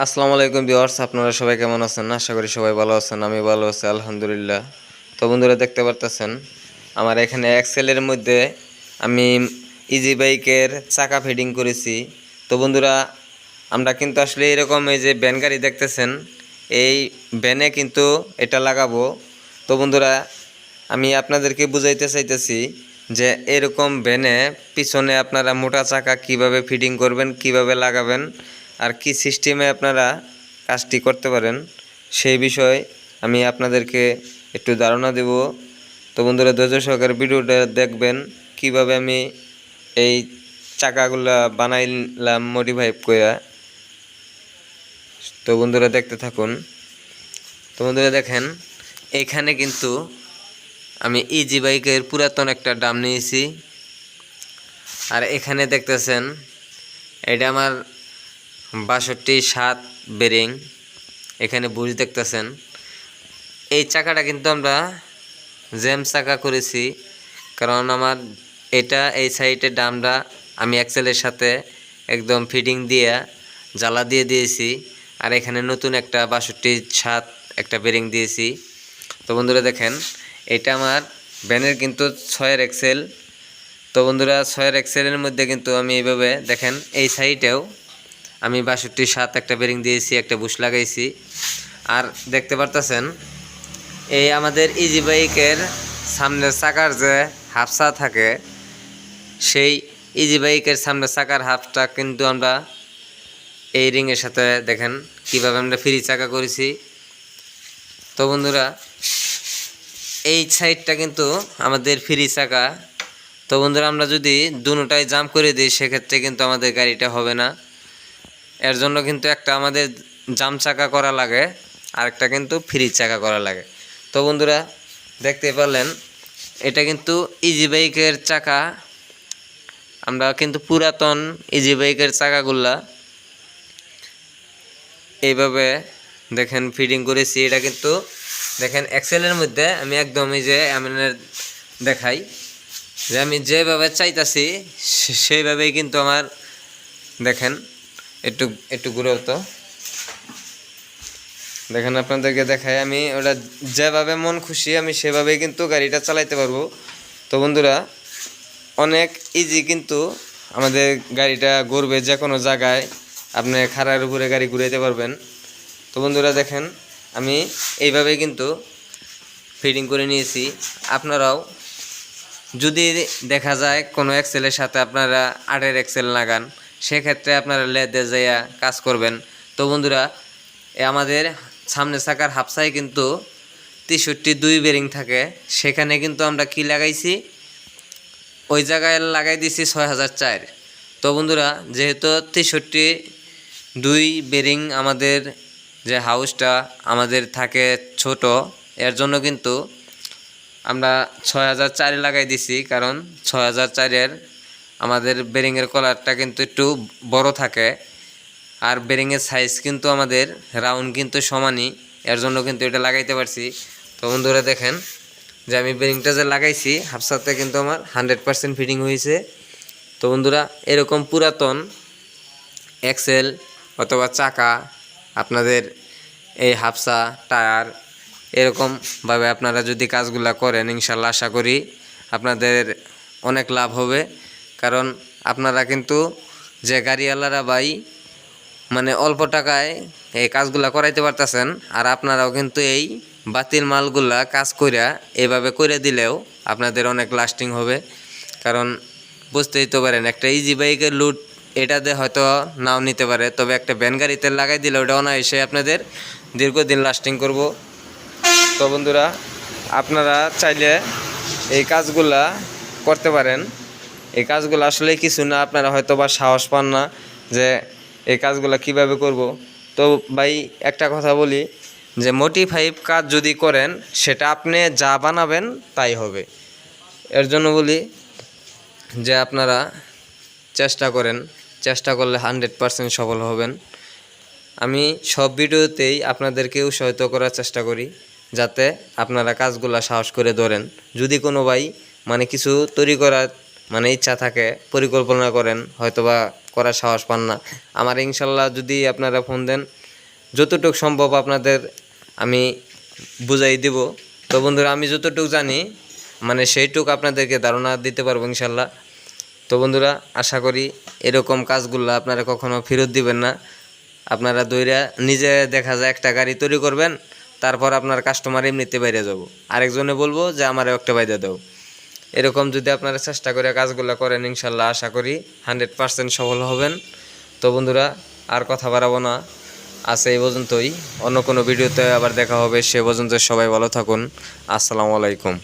আসসালামু আলাইকুম ভিউয়ার্স, আপনারা সবাই কেমন আছেন? আশা করি সবাই ভালো আছেন, আমি ভালো আছি, আলহামদুলিল্লাহ। তো বন্ধুরা, দেখতে পারতেছেন, আমার এখানে এক্সেলের মধ্যে আমি ইজি বাইকের চাকা ফিডিং করেছি। তো বন্ধুরা, আমরা কিন্তু আসলে এরকম এই যে ভ্যান গাড়ি দেখতেছেন, এই ভ্যানে কিন্তু এটা লাগাবো। তো বন্ধুরা, আমি আপনাদেরকে বুঝাইতে চাইতেছি যে এরকম ভ্যানে পিছনে আপনারা মোটা চাকা কীভাবে ফিটিং করবেন, কীভাবে লাগাবেন আর কি সিস্টেমে আপনারা কাজটি করতে পারেন, সেই বিষয়ে আমি আপনাদেরকে একটু ধারণা দেব। তো বন্ধুরা, ধৈর্য সহকারে ভিডিওটা দেখবেন, কীভাবে আমি এই চাকাগুলা বানাইলাম মডিফাই করে তো বন্ধুরা, দেখতে থাকুন। তো বন্ধুরা, দেখেন, এখানে কিন্তু আমি ইজি বাইকের পুরাতন একটা ডাম নিয়েছি। আর এখানে দেখতেছেন, এটা আমার বাষট্টি, সাত, বেরিং। এখানে বুঝ দেখতেছেন। এই চাকাটা কিন্তু আমরা জেম চাকা করেছি, কারণ আমার এটা, এই সাইডের ডামটা আমি অ্যাক্সেলের সাথে একদম ফিটিং দিয়ে জ্বালা দিয়ে দিয়েছি, আর এখানে নতুন একটা বাষট্টি, সাত একটা বেরিং দিয়েছি। তো বন্ধুরা দেখেন, এটা আমার ব্যানের কিন্তু ছয়ের এক্সেল তো বন্ধুরা, ছয়ের এক্সেলের মধ্যে কিন্তু আমি এইভাবে দেখেন, এই সাইডেও আমি বাষট্টি সাত একটা বেরিং দিয়েছি, একটা বুশ লাগাইছি। আর দেখতে পারতেছেন, এই আমাদের ইজি বাইকের সামনের চাকার যে হাফসা থাকে, সেই ইজি বাইকের সামনের চাকার হাফটা কিন্তু আমরা এই রিংয়ের সাথে দেখেন, কীভাবে আমরা ফ্রি চাকা করেছি। তো বন্ধুরা, এই সাইডটা কিন্তু আমাদের ফ্রি চাকা। তো বন্ধুরা, আমরা যদি দুটাই জাম্প করে দিই, সেক্ষেত্রে কিন্তু আমাদের গাড়িটা হবে না। এর জন্য কিন্তু একটা আমাদের জাম চাকা করা লাগে আর একটা কিন্তু ফ্রি চাকা করা লাগে। তো বন্ধুরা, দেখতে পারলেন, এটা কিন্তু ইজি বাইকের চাকা। আমরা কিন্তু পুরাতন ইজি বাইকের চাকাগুলা এইভাবে দেখেন ফিটিং করেছি। এটা কিন্তু দেখেন এক্সেলের মধ্যে আমি একদমই যে আমি দেখাই। যে আমি যেভাবে চাইতাছি সেইভাবেই কিন্তু আমার দেখেন একটু একটু ঘুরে তো। দেখেন আপনাদেরকে দেখাই, আমি ওটা যেভাবে মন খুশি, আমি সেভাবেই কিন্তু গাড়িটা চালাইতে পারব। তো বন্ধুরা, অনেক ইজি কিন্তু আমাদের গাড়িটা ঘুরবে যে কোনো জায়গায়, আপনি খাড়ার উপরে গাড়ি ঘুরাইতে পারবেন। তো বন্ধুরা দেখেন, আমি এইভাবে কিন্তু ফিটিং করে নিয়েছি। আপনারাও যদি দেখা যায় কোনো এক্সেলের সাথে আপনারা আটের এক্সেল লাগান সেক্ষেত্রে আপনারা লেদে যাইয়া কাজ করবেন। তো বন্ধুরা আমাদের সামনে চাকার হাফসায় কিন্তু তেষট্টি দুই বেরিং থাকে। সেখানে কিন্তু আমরা কি লাগাইছি? ওই জায়গায় লাগাই দিছি ছয় হাজার চার। তো বন্ধুরা, যেহেতু তেষট্টি দুই বেরিং আমাদের যে হাউসটা আমাদের থাকে ছোট, এর জন্য কিন্তু আমরা ছয় হাজার চারে লাগাই দিছি। কারণ ছয় হাজার চারের আমাদের বেরিংয়ের কলারটা কিন্তু একটু বড় থাকে, আর বেরিংয়ের সাইজ কিন্তু আমাদের রাউন্ড কিন্তু সমানই, এর জন্য কিন্তু এটা লাগাইতে পারছি। তো বন্ধুরা দেখেন, যে আমি বেরিংটা যে লাগাইছি, হাফসাতে কিন্তু আমার হান্ড্রেড পারসেন্ট ফিটিং হয়েছে। তো বন্ধুরা, এরকম পুরাতন এক্সেল অথবা চাকা, আপনাদের এই হাফসা, টায়ার এরকমভাবে আপনারা যদি কাজগুলা করেন, ইনশাল্লাহ আশা করি আপনাদের অনেক লাভ হবে। কারণ আপনারা কিন্তু যে গাড়িওয়ালারা ভাই মানে অল্প টাকায় এই কাজগুলা করাইতে পারতেছেন, আর আপনারাও কিন্তু এই বাতিল মালগুলা কাজ কইরা এভাবে করে দিলেও আপনাদের অনেক লাস্টিং হবে। কারণ বুঝতেই তো পারেন, একটা ইজি বাইকের লুট এটাতে হয়তো নাও নিতে পারে, তবে একটা ভ্যান গাড়িতে লাগাই দিলে ওটা অনায়াসে আপনাদের দীর্ঘদিন লাস্টিং করব। তো বন্ধুরা, আপনারা চাইলে এই কাজগুলা করতে পারেন। এই কাজগুলো আসলে কিছু না, আপনারা হয়তো বা সাহস পান না যে এই কাজগুলো কীভাবে করব। তো ভাই, একটা কথা বলি যে মোটিফাইভ কাজ যদি করেন, সেটা আপনি যা বানাবেন তাই হবে। এর জন্য বলি যে আপনারা চেষ্টা করেন, চেষ্টা করলে হান্ড্রেড পারসেন্ট সফল হবেন। আমি সব ভিডিওতেই আপনাদেরকে উৎসাহিত করার চেষ্টা করি, যাতে আপনারা কাজগুলা সাহস করে ধরেন। যদি কোনো ভাই মানে কিছু তৈরি করার মানে ইচ্ছা থাকে, পরিকল্পনা করেন, হয়তোবা করার সাহস পান না। আমার ইনশাল্লাহ যদি আপনারা ফোন দেন, যতটুকু সম্ভব আপনাদের আমি বুঝাই দিব। তো বন্ধুরা, আমি যতটুকু জানি মানে সেইটুকু আপনাদেরকে ধারণা দিতে পারব ইনশাল্লাহ। তো বন্ধুরা, আশা করি এরকম কাজগুলো আপনারা কখনো ফেরত দিবেন না। আপনারা দইরা নিজে দেখা যায় একটা গাড়ি তৈরি করবেন, তারপর আপনার কাস্টমার এমনিতে বাইরে যাব। আরেকজনে বলব যে আমার একটা বাইরে দাও। এরকম যদি আপনারা চেষ্টা করে কাজগুলো করেন, ইনশাল্লাহ আশা করি হান্ড্রেড পারসেন্ট সফল হবেন। তো বন্ধুরা, আর কথা বাড়াবো না। আছে এই পর্যন্তই। অন্য কোনো ভিডিওতে আবার দেখা হবে, সে পর্যন্ত সবাই ভালো থাকুন। আসসালামু আলাইকুম।